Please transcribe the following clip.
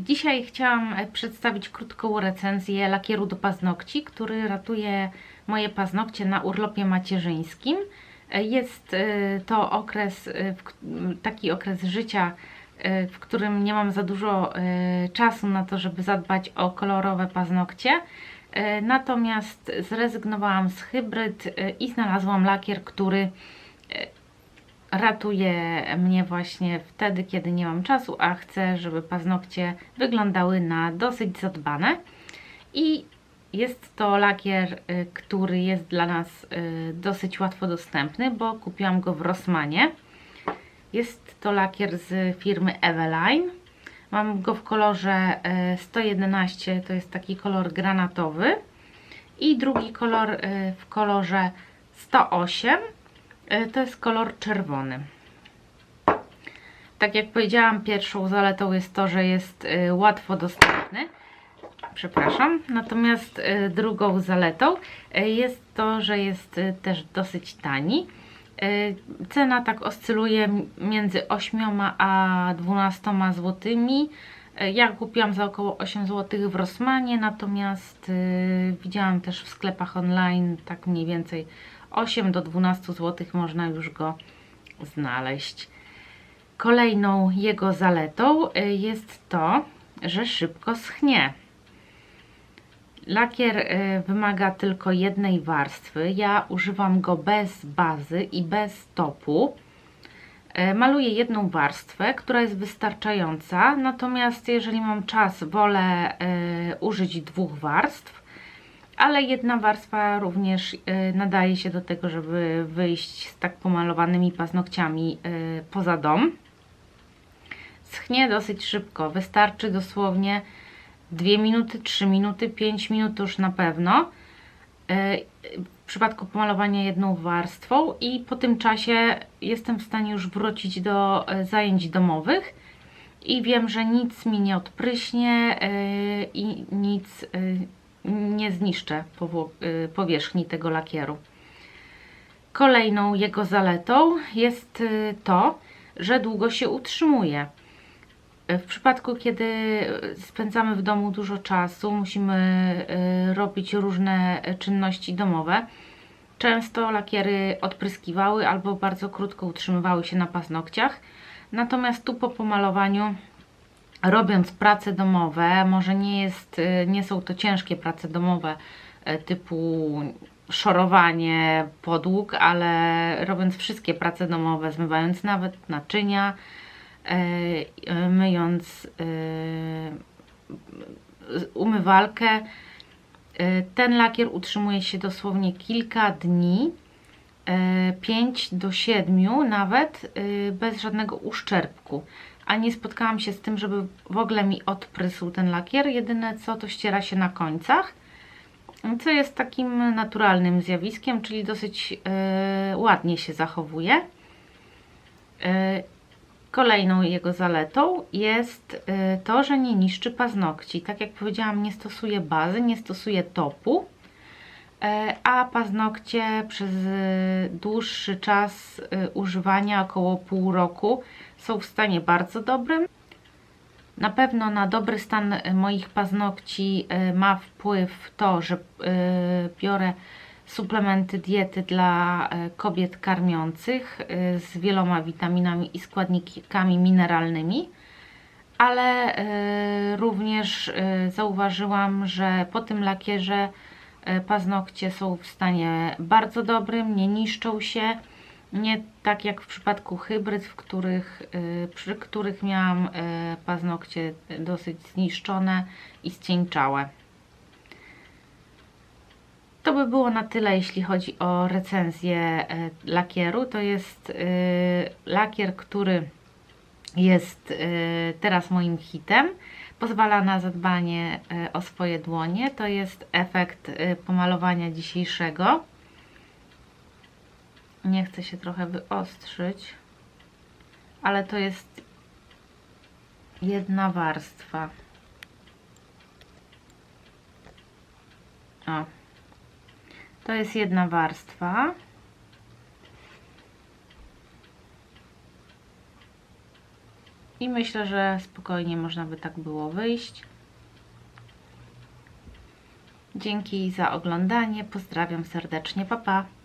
Dzisiaj chciałam e, przedstawić krótką recenzję lakieru do paznokci, który ratuje moje paznokcie na urlopie macierzyńskim. E, Jest e, to okres, taki okres życia, w którym nie mam za dużo e, czasu na to, żeby zadbać o kolorowe paznokcie. E, Natomiast zrezygnowałam z hybryd i znalazłam lakier, który ratuje mnie właśnie wtedy, kiedy nie mam czasu, a chcę, żeby paznokcie wyglądały na dosyć zadbane. I jest to lakier, y, który jest dla nas y, dosyć łatwo dostępny, bo kupiłam go w Rossmanie. Jest to lakier z firmy Eveline. Mam go w kolorze y, 111, to jest taki kolor granatowy. I drugi kolor y, w kolorze 108 E, to jest kolor czerwony. Tak jak powiedziałam, pierwszą zaletą jest to, że jest e, łatwo dostępny. Przepraszam. Natomiast e, drugą zaletą e, jest to, że jest e, też dosyć tani. E, Cena tak oscyluje między 8 a 12 złotymi. E, Ja kupiłam za około 8 zł w Rossmanie, natomiast e, widziałam też w sklepach online tak mniej więcej 8 do 12 zł można już go znaleźć. Kolejną jego zaletą y, jest to, że szybko schnie. Lakier y, wymaga tylko jednej warstwy. Ja używam go bez bazy i bez topu. Y, Maluję jedną warstwę, która jest wystarczająca. Natomiast jeżeli mam czas, wolę y, użyć dwóch warstw ale jedna warstwa również nadaje się do tego, żeby wyjść z tak pomalowanymi paznokciami poza dom. Schnie dosyć szybko, wystarczy dosłownie 2 minuty, 3 minuty, 5 minut już na pewno. Y, W przypadku pomalowania jedną warstwą i po tym czasie jestem w stanie już wrócić do y, zajęć domowych i wiem, że nic mi nie odpryśnie y, i nic nie zniszczę powierzchni tego lakieru. Kolejną jego zaletą jest to, że długo się utrzymuje. W przypadku, kiedy spędzamy w domu dużo czasu, musimy y, robić różne czynności domowe, często lakiery odpryskiwały albo bardzo krótko utrzymywały się na paznokciach. Natomiast tu po pomalowaniu robiąc prace domowe, może nie jest, y, nie są to ciężkie prace domowe y, typu szorowanie podłóg, ale robiąc wszystkie prace domowe, zmywając nawet naczynia, myjąc y, umywalkę, ten lakier utrzymuje się dosłownie kilka dni, 5 do 7 nawet, bez żadnego uszczerbku a nie spotkałam się z tym, żeby w ogóle mi odprysł ten lakier. Jedyne co to ściera się na końcach, co jest takim naturalnym zjawiskiem, czyli dosyć e, ładnie się zachowuje. Kolejną jego zaletą jest e, to, że nie niszczy paznokci. Tak jak powiedziałam, nie stosuje bazy, nie stosuje topu. E, a paznokcie przez e, dłuższy czas używania, około pół roku, są w stanie bardzo dobrym. Na pewno na dobry stan moich paznokci ma wpływ to, że biorę suplementy diety dla e, kobiet karmiących e, z wieloma witaminami i składnikami mineralnymi ale e, również zauważyłam, że po tym lakierze paznokcie są w stanie bardzo dobrym, nie niszczą się, nie tak jak w przypadku hybryd, w których, przy których miałam paznokcie dosyć zniszczone i ścieńczałe. To by było na tyle, jeśli chodzi o recenzję e, lakieru. To jest e, lakier, który jest e, teraz moim hitem. Pozwala na zadbanie o swoje dłonie. To jest efekt pomalowania dzisiejszego. Nie chcę się trochę wyostrzyć, ale to jest jedna warstwa. O. To jest jedna warstwa. I myślę, że spokojnie można by tak było wyjść. Dzięki za oglądanie. Pozdrawiam serdecznie. Pa, pa.